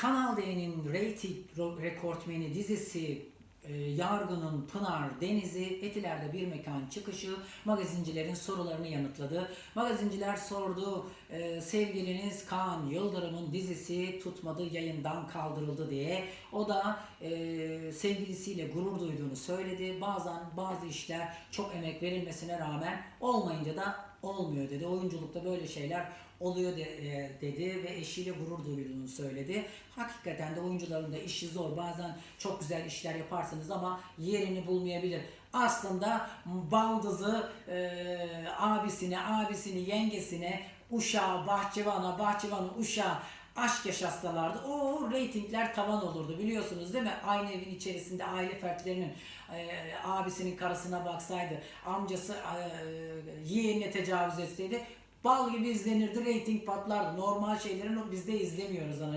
Kanal D'nin rating ro- rekortmeni dizisi e, Yargı'nın Pınar Deniz'i Etiler'de bir mekan çıkışı magazincilerin sorularını yanıtladı. Magazinciler sordu e, sevgiliniz Kaan Yıldırım'ın dizisi tutmadı yayından kaldırıldı diye. O da e, sevgilisiyle gurur duyduğunu söyledi. Bazen bazı işler çok emek verilmesine rağmen olmayınca da olmuyor dedi. Oyunculukta böyle şeyler oluyor de- e, dedi ve eşiyle gurur duyduğunu söyledi. Hakikaten de oyuncuların da işi zor. Bazen çok güzel işler yaparsınız ama yerini bulmayabilir. Aslında baldızı e, abisine, abisini yengesine, uşağı, bahçıvana, bahçıvanın uşağı aşk yaşatsalardı o reytingler tavan olurdu biliyorsunuz değil mi? Aynı evin içerisinde aile fertlerinin e, abisinin karısına baksaydı, amcası e, yeğenine tecavüz etseydi bal gibi izlenirdi, reyting patlardı. Normal şeylerin bizde izlemiyoruz ana.